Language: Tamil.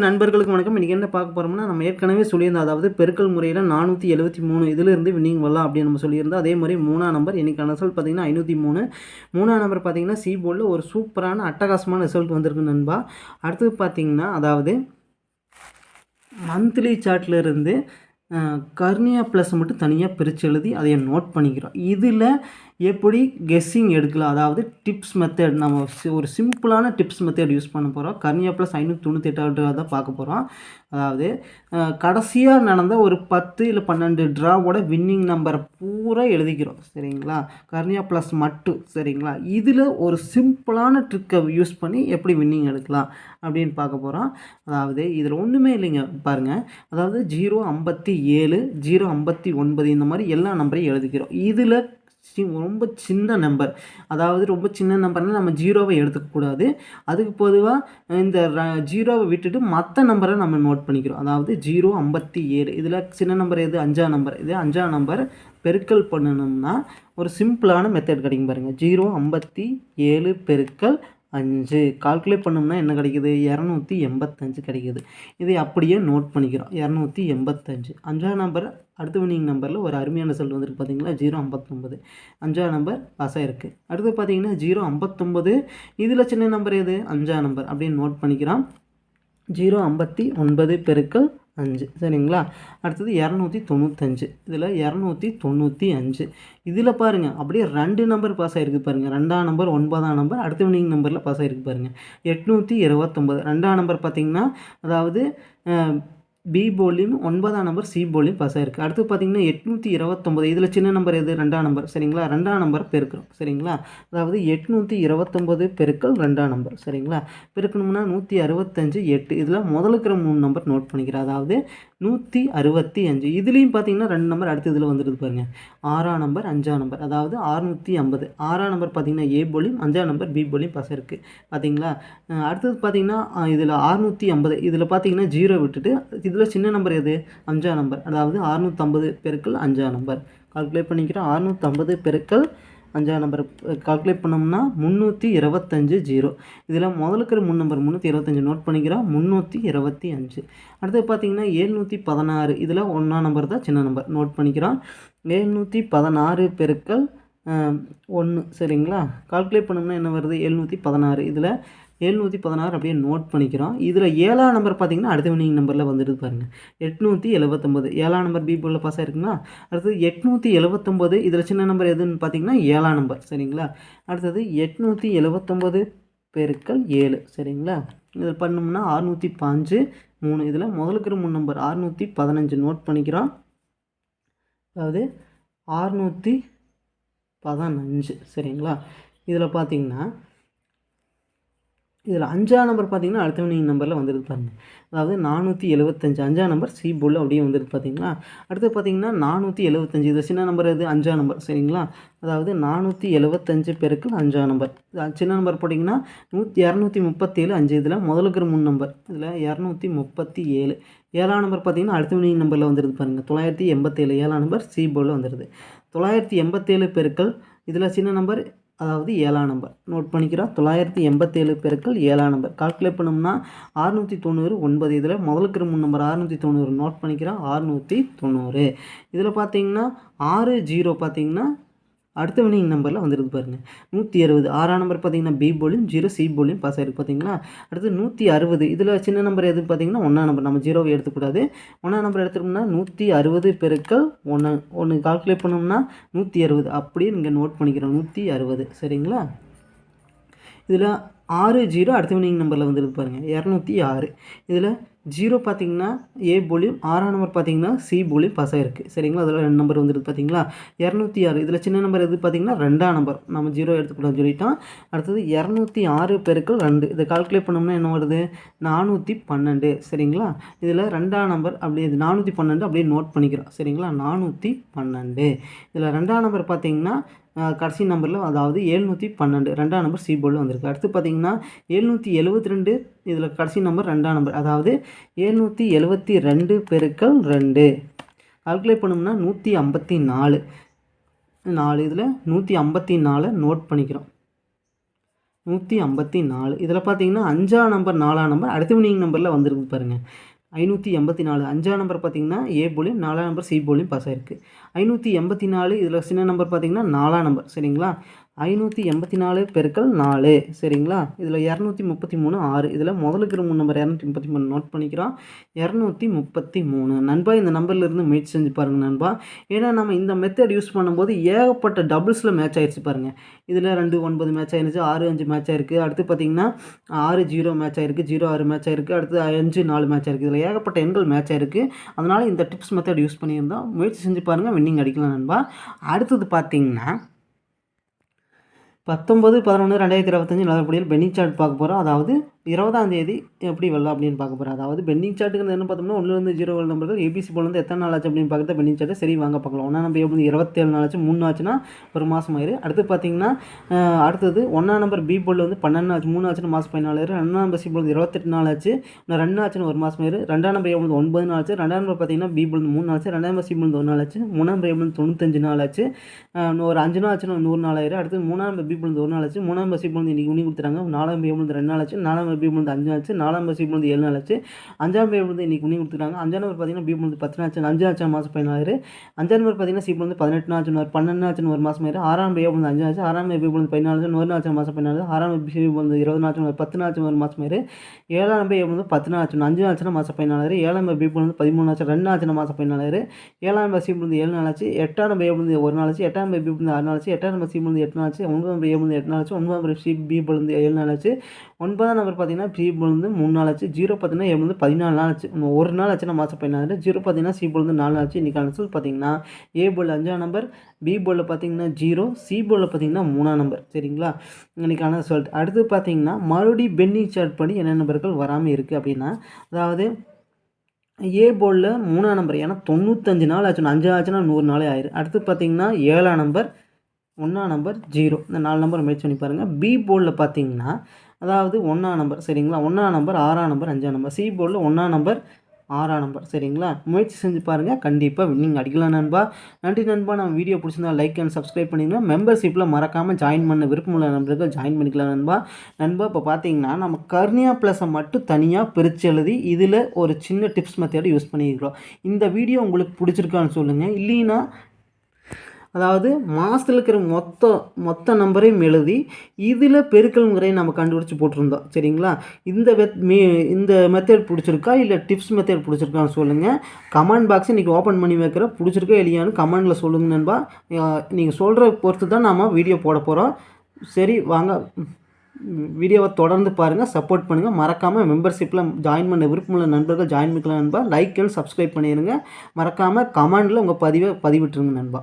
நண்பர்களுக்கு வணக்கம். இன்றைக்கி என்ன பார்க்க போகிறோம்னா நம்ம ஏற்கனவே சொல்லியிருந்தோம் அதாவது பெருக்கல் முறையில் நானூற்றி எழுபத்தி மூணு இதிலிருந்து வின்னிங் வரலாம் அப்படின்னு நம்ம சொல்லியிருந்தோம். அதே மாதிரி மூணாம் நம்பர் இன்றைக்கான ரிசல்ட் பார்த்தீங்கன்னா ஐநூற்றி மூணு. மூணாம் நம்பர் பார்த்தீங்கன்னா சி போர்டில் ஒரு சூப்பரான அட்டகாசமான ரிசல்ட் வந்திருக்கு நண்பா. அடுத்தது பார்த்தீங்கன்னா அதாவது மந்த்லி சார்ட்லேருந்து இருந்து கர்னியா ப்ளஸ் மட்டும் தனியாக பிரித்து எழுதி அதை நோட் பண்ணிக்கிறோம். இதில் எப்படி கெஸ்ஸிங் எடுக்கலாம்? அதாவது டிப்ஸ் மெத்தட் நம்ம சி- ஒரு சிம்பிளான டிப்ஸ் மெத்தட் யூஸ் பண்ண போகிறோம் கர்னியா ப்ளஸ் ஐநூற்றி தொண்ணூற்றி தான் பார்க்க போகிறோம் அதாவது கடைசியாக நடந்த ஒரு பத்து இல்லை பன்னெண்டு ட்ராவோட வின்னிங் நம்பரை பூரா எழுதிக்கிறோம். சரிங்களா? கர்னியா ப்ளஸ் மட்டும் சரிங்களா? இதில் ஒரு சிம்பிளான ட்ரிக்கை யூஸ் பண்ணி எப்படி வின்னிங் எடுக்கலாம் அப்படின்னு பார்க்க போகிறோம் அதாவது இதில் ஒன்றுமே இல்லைங்க. பாருங்கள் அதாவது ஜீரோ ஐம்பத்தி ஏழு ஜீரோ ஐம்பத்தி ஒன்பது இந்த மாதிரி எல்லா நம்பரையும் எழுதிக்கிறோம். இதில் ரொம்ப சின்ன நம்பர் அதாவது ரொம்ப சின்ன நம்பர்னால் நம்ம ஜீரோவை எடுத்துக்கக்கூடாது அதுக்கு பொதுவாக இந்த ர- ஜீரோவை விட்டுட்டு மற்ற நம்பரை நம்ம நோட் பண்ணிக்கிறோம். அதாவது ஜீரோ ஐம்பத்தி ஏழு. இதில் சின்ன நம்பர் எது? அஞ்சாம் நம்பர் இது அஞ்சாம் நம்பர் பெருக்கல் பண்ணணும்னா ஒரு சிம்பிளான மெத்தட் கிடைக்கும் பாருங்கள் ஜீரோ ஐம்பத்தி ஏழு பெருக்கல் அஞ்சு. கால்குலேட் பண்ணோம்னா என்ன கிடைக்குது? இரநூத்தி எண்பத்தஞ்சு கிடைக்குது. இதை அப்படியே நோட் பண்ணிக்கிறோம். இரநூத்தி எண்பத்தஞ்சு. அஞ்சாவது நம்பர் அடுத்த வினிங் நம்பரில் ஒரு அருமையான ரிசல்ட் வந்துருக்கு பார்த்தீங்களா ஜீரோ ஐம்பத்தொம்பது அஞ்சாவது நம்பர் பாஸ் இருக்குது அடுத்து பார்த்தீங்கன்னா ஜீரோ ஐம்பத்தொம்பது இதில் சின்ன நம்பர் எது? அஞ்சாவது நம்பர் அப்படின்னு நோட் பண்ணிக்கிறோம். ஜீரோ ஐம்பத்தி ஒன்பது பெருக்கள் அஞ்சு. சரிங்களா? அடுத்தது இரநூத்தி தொண்ணூத்தஞ்சு. இதில் இரநூத்தி தொண்ணூற்றி அஞ்சு. இதில் பாருங்கள் அப்படியே ரெண்டு நம்பர் பாஸ் ஆகிருக்கு பாருங்கள் ரெண்டாம் நம்பர் ஒன்பதாம் நம்பர் அடுத்த வினிங் நம்பரில் பாஸ் ஆகிருக்கு பாருங்கள் எட்நூற்றி இருபத்தொம்பது. ரெண்டாம் நம்பர் பார்த்தீங்கன்னா அதாவது பி போலியும் ஒன்பதாம் நம்பர் சி போலியும் பாஸ் ஆயிருக்கு அடுத்து பார்த்தீங்கன்னா எட்நூற்றி இருபத்தொம்பது. இதில் சின்ன நம்பர் எது? ரெண்டாம் நம்பர் சரிங்களா? ரெண்டாம் நம்பர் பெருக்கிறோம் சரிங்களா? அதாவது எட்நூற்றி இருபத்தொம்பது பெருக்கள் ரெண்டாம் நம்பர் சரிங்களா? பெருக்கணும்னா நூற்றி அறுபத்தஞ்சு எட்டு. இதில் முதலுக்கிற மூணு நம்பர் நோட் பண்ணிக்கிறேன். அதாவது நூற்றி அறுபத்தி அஞ்சு. இதுலேயும் பார்த்தீங்கன்னா ரெண்டு நம்பர் அடுத்த இதில் வந்துடுது பாருங்க. ஆறாம் நம்பர் அஞ்சாம் நம்பர் அதாவது அறுநூற்றி ஐம்பது. ஆறாம் நம்பர் பார்த்தீங்கன்னா ஏ போலியும் அஞ்சாம் நம்பர் பி போலியும் பாஸ் இருக்குது பார்த்தீங்களா அடுத்தது பார்த்தீங்கன்னா இதில் அறுநூற்றி ஐம்பது. இதில் பார்த்தீங்கன்னா ஜீரோ விட்டுட்டு இதில் சின்ன நம்பர் எது? அஞ்சாம் நம்பர். அதாவது அறுநூற்றம்பது பெருக்கள் அஞ்சாம் நம்பர். கால்குலேட் பண்ணிக்கிறோம். அறுநூற்றம்பது பெருக்கள் அஞ்சாம் நம்பர். கால்குலேட் பண்ணோம்னா முந்நூற்றி இருபத்தஞ்சு ஜீரோ. இதில் முதல்ல இருக்கிற மூணு நம்பர் முந்நூற்றி இருபத்தஞ்சு நோட் பண்ணிக்கிறோம். முந்நூற்றி இருபத்தி அஞ்சு அடுத்து பார்த்தீங்கன்னா ஏழ்நூற்றி பதினாறு. இதில் ஒன்றாம் நம்பர் தான் சின்ன நம்பர். நோட் பண்ணிக்கிறோம். ஏழ்நூற்றி பதினாறு பெருக்கள் ஒன்று. சரிங்களா? கால்குலேட் பண்ணோம்னா என்ன வருது? எழுநூற்றி பதினாறு. இதில் எழுநூற்றி பதினாறு அப்படியே நோட் பண்ணிக்கிறோம். இதில் ஏழாம் நம்பர் பார்த்தீங்கன்னா அடுத்த வினிங் நம்பரில் வந்துடுது பாருங்கள் எட்நூற்றி எழுபத்தொம்பது ஏழாம் நம்பர் பி போர்டில் பாஸ் ஆயிருக்குங்களா? அடுத்தது எட்நூற்றி எழுபத்தொம்பது இதில் சின்ன நம்பர் எதுன்னு பார்த்தீங்கன்னா ஏழாம் நம்பர் சரிங்களா? அடுத்தது எட்நூற்றி எழுபத்தொம்பது பெருக்கள் ஏழு. சரிங்களா? இதில் பண்ணோம்னா அறுநூற்றி பாஞ்சு மூணு. இதில் முதலுக்கிற மூணு நம்பர் அறுநூற்றி பதினஞ்சு நோட் பண்ணிக்கிறோம். அதாவது அறுநூற்றி பதினஞ்சு. சரிங்களா? இதில் பார்த்தீங்கன்னா இதில் அஞ்சாம் நம்பர் பார்த்தீங்கன்னா அடுத்த வினிங் நம்பரில் வந்துடுது பாருங்கள் அதாவது நானூற்றி எழுபத்தஞ்சு அஞ்சாம் நம்பர் சி போல் அப்படியே வந்துருது பார்த்தீங்களா? அடுத்து பார்த்தீங்கன்னா நானூற்றி எழுபத்தஞ்சு இது சின்ன நம்பர் இது அஞ்சாம் நம்பர் சரிங்களா? அதாவது நானூற்றி எழுபத்தஞ்சு பெருக்கள் அஞ்சாம் நம்பர். இது சின்ன நம்பர் போட்டிங்கன்னா நூற்றி இரநூத்தி முப்பத்தேழு அஞ்சு இதில் முதல்ல இருக்கிற மூணு நம்பர். இதில் இரநூத்தி முப்பத்தி ஏழு. ஏழாம் நம்பர் பார்த்தீங்கன்னா அடுத்த வினிங் நம்பரில் வந்துருது பாருங்கள் தொள்ளாயிரத்தி எண்பத்தேழு ஏழாம் நம்பர் சி போல் வந்துடுது தொள்ளாயிரத்தி எண்பத்தேழு பெருக்கள் இதில் சின்ன நம்பர் அதாவது ஏழாம் நம்பர் நோட் பண்ணிக்கிறோம். தொள்ளாயிரத்தி எண்பத்தேழு பெருக்கள் ஏழாம் நம்பர் கால்குலேட் பண்ணோம்னா அறுநூற்றி தொண்ணூறு ஒன்பது இதில் முதலுக்கு இருக்கிற மூணு நம்பர் அறுநூற்றி தொண்ணூறு. நோட் பண்ணிக்கிறோம். அறுநூற்றி தொண்ணூறு. இதில் பார்த்தீங்கன்னா ஆறு ஜீரோ பார்த்தீங்கன்னா அடுத்த வினிங் நம்பரில் வந்துடுது பாருங்கள் நூற்றி அறுபது. ஆறாம் நம்பர் பார்த்தீங்கன்னா பி போலியும் ஜீரோ சி போலியும் பாஸ் ஆகிருக்கு பார்த்தீங்களா? அடுத்து நூற்றி அறுபது. இதில் சின்ன நம்பர் எதுவும் பார்த்தீங்கன்னா ஒன்றாம் நம்பர் நம்ம ஜீரோவை எடுத்துக்கூடாது. ஒன்றாம் நம்பர் எடுத்துட்டோம்னா நூற்றி அறுபது பெருக்கள் ஒன்று ஒன்று கால்குலேட் பண்ணோம்னா நூற்றி அறுபது. அப்படியே நீங்கள் நோட் பண்ணிக்கிறோம். நூற்றி அறுபது. சரிங்களா? இதில் ஆறு ஜீரோ அடுத்த வினிங் நம்பரில் வந்துருக்கு பாருங்கள் இரநூத்தி ஆறு. இதில் ஜீரோ பார்த்தீங்கன்னா ஏ போலியும் ஆறாம் நம்பர் பார்த்தீங்கன்னா சி போலியும் பாஸ் இருக்குது சரிங்களா? அதில் ரெண்டு நம்பர் வந்துருக்கு பார்த்தீங்களா? இரநூத்தி ஆறு. இதில் சின்ன நம்பர் எது பார்த்தீங்கன்னா? ரெண்டாம் நம்பர் நம்ம ஜீரோ எடுத்துக்கூடாதுன்னு சொல்லிட்டோம். அடுத்தது இரநூத்தி ஆறு பெருக்கள் ரெண்டு. இதை கால்குலேட் பண்ணோம்னா என்ன வருது? நானூற்றி பன்னெண்டு. சரிங்களா? இதில் ரெண்டாம் நம்பர் அப்படியே இது நானூற்றி பன்னெண்டு அப்படியே நோட் பண்ணிக்கிறோம். சரிங்களா? நானூற்றி பன்னெண்டு. இதில் ரெண்டாம் நம்பர் பார்த்தீங்கன்னா கடைசி நம்பரில் அதாவது எழுநூற்றி பன்னெண்டு ரெண்டாம் நம்பர் சி போர்டில் வந்திருக்கு. அடுத்து பார்த்தீங்கன்னா எழுநூற்றி எழுபத்தி ரெண்டு இதில் கடைசி நம்பர் ரெண்டாம் நம்பர். அதாவது எழுநூற்றி எழுபத்தி ரெண்டு பெருக்கல் ரெண்டு. கால்குலேட் பண்ணோம்னா நூற்றி ஐம்பத்தி நாலு நாலு இதில் நூற்றி ஐம்பத்தி நாலை நோட் பண்ணிக்கிறோம். நூற்றி ஐம்பத்தி நாலு இதில் பார்த்தீங்கன்னா அஞ்சாம் நம்பர் நாலாம் நம்பர் அடுத்த வினிங் நம்பரில் வந்திருக்கு பாருங்கள் ஐநூற்றி எண்பத்தி நாலு. அஞ்சாம் நம்பர் பார்த்தீங்கன்னா ஏ போலியும் நாலாம் நம்பர் சி போலியும் பாஸ் ஆயிருக்கு. ஐநூற்றி எண்பத்தி நாலு இதில் சின்ன நம்பர் பார்த்தீங்கன்னா நாலாம் நம்பர் சரிங்களா? ஐநூற்றி எண்பத்தி நாலு பெருக்கள் நாலு. சரிங்களா? இதில் இரநூத்தி முப்பத்தி மூணு ஆறு. இதில் முதல்ல இருக்கிற மூணு நம்பர் இரநூத்தி முப்பத்தி மூணு நோட் பண்ணிக்கிறோம். இரநூத்தி முப்பத்தி மூணு. நண்பா இந்த நம்பர்லேருந்து முயற்சி செஞ்சு பாருங்கள் நண்பா. ஏன்னா நம்ம இந்த மெத்தட் யூஸ் பண்ணும்போது ஏகப்பட்ட டபுள்ஸில் மேட்ச் ஆயிடுச்சு பாருங்கள் இதில் ரெண்டு ஒன்பது மேட்ச் ஆயிருச்சு ஆறு அஞ்சு மேட்ச் ஆயிருக்கு. அடுத்து பார்த்தீங்கன்னா ஆறு ஜீரோ மேட்ச் ஆயிருக்கு ஜீரோ ஆறு மேட்ச் ஆயிருக்கு. அடுத்து அஞ்சு நாலு மேட்ச் ஆயிருக்கு. இதில் ஏகப்பட்ட எண்கள் மேட்ச் ஆயிருக்கு. அதனால் இந்த டிப்ஸ் மெத்தட் யூஸ் பண்ணியிருந்தோம் முயற்சி செஞ்சு பாருங்கள் வின்னிங் அடிக்கலாம் நண்பா. அடுத்தது பார்த்தீங்கன்னா பத்தொம்பது பதினொன்று ரெண்டாயிரத்தி இருபத்தஞ்சி நல்லபடியில் பெனிசார்ட் பார்க்க போகிறோம் அதாவது இருபதாம் தேதி எப்படி வரலாம் அப்படின்னு பார்க்க போகிறோம் அதாவது பெண்டிங் சார்ட்டுக்கு என்ன பார்த்தோம்னா ஒன்றுலேருந்து ஜீரோ நம்பர்கள் ஏபிசி போலேருந்து எத்தனை நாள் ஆச்சு அப்படின்னு பார்க்குறது பெண்டிங் சார்ட்டு சரி வாங்க பார்க்கலாம் ஒன்றா நம்பர் எப்படி இருபத்தேழு நாள் ஆச்சு மூணு ஆச்சுன்னா ஒரு மாதம் ஆயிரு அடுத்து பார்த்தீங்கன்னா அடுத்தது ஒன்றா நம்பர் பி போல் வந்து பன்னெண்டு ஆச்சு மூணு ஆச்சுன்னு மாதம் பதினாலு ஆயிரு ரெண்டாம் நம்பர் சி போல் இருபத்தெட்டு நாள் ஆச்சு இன்னும் ரெண்டு ஆச்சுன்னு ஒரு மாதம் ஆயிரு ரெண்டாம் நம்பர் எவ்வளோ ஒன்பது நாள் ஆச்சு ரெண்டாம் நம்பர் பார்த்தீங்கன்னா பி போல் மூணு நாள் ஆச்சு ரெண்டாம் நம்பர் சி போல் ஒரு நாள் ஆச்சு மூணாம் நம்பர் எவ்வளோ தொண்ணூத்தஞ்சு நாள் ஆச்சு இன்னும் ஒரு அஞ்சு நாள் ஆச்சுன்னா நூறு நாள் ஆயிரு அடுத்து மூணாம் நம்பர் பி போல் ஒரு நாள் ஆச்சு மூணாம் நம்பர் சி போல் இன்னைக்கு உனி கொடுத்துறாங்க நாலாம் நம்பர் எவ்வளோ ரெண்டு நாள் ஆச்சு நாலாம் நம்பர் பி போல் அஞ்சு ஆச்சு நாலாம் நம்பர் சி போல் ஏழு நாள் ஆச்சு அஞ்சாம் பேர் வந்து இன்னைக்கு முன்னே கொடுத்துருக்காங்க அஞ்சாம் நம்பர் பார்த்தீங்கன்னா பி போல் பத்து நாள் ஆச்சு அஞ்சு ஆச்சு மாதம் பதினாறு அஞ்சாம் நம்பர் பார்த்தீங்கன்னா சி வந்து பதினெட்டு நாள் ஆச்சு ஒரு பன்னெண்டு ஆச்சுன்னு ஒரு மாதம் ஆயிரு ஆறாம் பே வந்து அஞ்சு ஆச்சு ஆறாம் பே வந்து பதினாலு ஆச்சு நூறு நாள் மாதம் பதினாலு ஆறாம் பி வந்து இருபது நாள் ஒரு பத்து நாள் ஒரு மாதம் ஆயிரு ஏழாம் பே வந்து பத்து நாள் ஆச்சு அஞ்சு ஆச்சுன்னா மாதம் பதினாலு ஏழாம் நம்பர் பி வந்து பதிமூணு ஆச்சு ரெண்டு ஆச்சுன்னா மாதம் பதினாலு ஏழாம் நம்பர் சி வந்து ஏழு நாள் ஆச்சு எட்டாம் நம்பர் ஏ வந்து ஒரு நாள் ஆச்சு எட்டாம் நம்பர் பி வந்து ஆறு நாள் ஆச்சு எட்டாம் நம்பர் சி வந்து எட்டு நாள் ஆச்சு ஒன்பதாம் நம்பர் ஏ வந்து எட்டு நாள் ஆச்சு ஒன்பதாம் நம்பர் சி பி வந்து ஏழு நாள் ஆச்சு ஒன்பதாம் நம்பர் பார்த்தீங்கன்னா சி வந்து மூணு நாள் ஆச்சு. ஜீரோ பார்த்தீங்கன்னா ஏ வந்து பதினாலு நாள் ஆச்சு. இன்னும் ஒரு நாள் ஆச்சுன்னா மாதம் பதினாலு ஜீரோ பார்த்தீங்கன்னா சி வந்து நாலு நாள் ஆச்சு. இன்றைக்கான ரிசல்ட் பார்த்தீங்கன்னா ஏ போல் அஞ்சாம் நம்பர் பி போலில் பார்த்தீங்கன்னா ஜீரோ சி போலில் பார்த்தீங்கன்னா மூணாம் நம்பர். சரிங்களா? இன்றைக்கான ரிசல்ட் அடுத்து பார்த்தீங்கன்னா மறுபடியும் பென்னிங் சார்ட் படி என்ன நம்பர்கள் வராமல் இருக்குது அப்படின்னா அதாவது ஏ போர்டில் மூணாம் நம்பர் ஏன்னா தொண்ணூத்தஞ்சு நாள் ஆச்சு. அஞ்சு ஆச்சுன்னா நூறு நாளே ஆயிரு. அடுத்து பார்த்தீங்கன்னா ஏழாம் நம்பர் ஒன்றாம் நம்பர் ஜீரோ இந்த நாலு நம்பர் முயற்சி பண்ணி பாருங்கள் பி போலில் பார்த்தீங்கன்னா அதாவது ஒன்றாம் நம்பர் சரிங்களா? ஒன்றாம் நம்பர் ஆறாம் நம்பர் அஞ்சாம் நம்பர் சி போர்டில் ஒன்றாம் நம்பர் ஆறாம் நம்பர் சரிங்களா? முயற்சி செஞ்சு பாருங்கள் கண்டிப்பாக வின்னிங் அடிக்கலாம் நண்பா. நன்றி நண்பா. நம்ம வீடியோ பிடிச்சிருந்தா லைக் அண்ட் சப்ஸ்கிரைப் பண்ணிக்கலாம் மெம்பர்ஷிப்பில் மறக்காமல் ஜாயின் பண்ண விருப்பமுள்ள நண்பர்கள் ஜாயின் பண்ணிக்கலாம் நண்பா. நண்பா இப்போ பார்த்தீங்கன்னா நம்ம கர்னியா ப்ளஸை மட்டும் தனியாக பிரித்து எழுதி இதில் ஒரு சின்ன டிப்ஸ் மெத்தேடு யூஸ் பண்ணியிருக்கிறோம் இந்த வீடியோ உங்களுக்கு பிடிச்சிருக்கான்னு சொல்லுங்கள் இல்லைன்னா அதாவது மாதத்தில் இருக்கிற மொத்த மொத்த நம்பரையும் எழுதி இதில் பெருக்கல் முறையை நம்ம கண்டுபிடிச்சி போட்டிருந்தோம். சரிங்களா? இந்த வெத் மீ இந்த மெத்தட் பிடிச்சிருக்கா? இல்லை டிப்ஸ் மெத்தட் பிடிச்சிருக்கான்னு சொல்லுங்கள் கமெண்ட் பாக்ஸ் இன்றைக்கி ஓப்பன் பண்ணி வைக்கிறேன். பிடிச்சிருக்கா இல்லையான்னு கமெண்டில் சொல்லுங்கள் நண்பா. நீங்கள் சொல்கிற பொறுத்து தான் நாம் வீடியோ போட போகிறோம் சரி வாங்க. வீடியோவை தொடர்ந்து பாருங்கள் சப்போர்ட் பண்ணுங்கள் மறக்காமல் மெம்பர்ஷிப்பில் ஜாயின் பண்ண விருப்பமுள்ள நண்பர்கள் ஜாயின் பண்ணிக்கலாம் நண்பா. லைக் அண்ட் சப்ஸ்கிரைப் பண்ணிடுங்க மறக்காமல் கமெண்டில் உங்கள் பதிவை பதிவிட்டுருங்க நண்பா.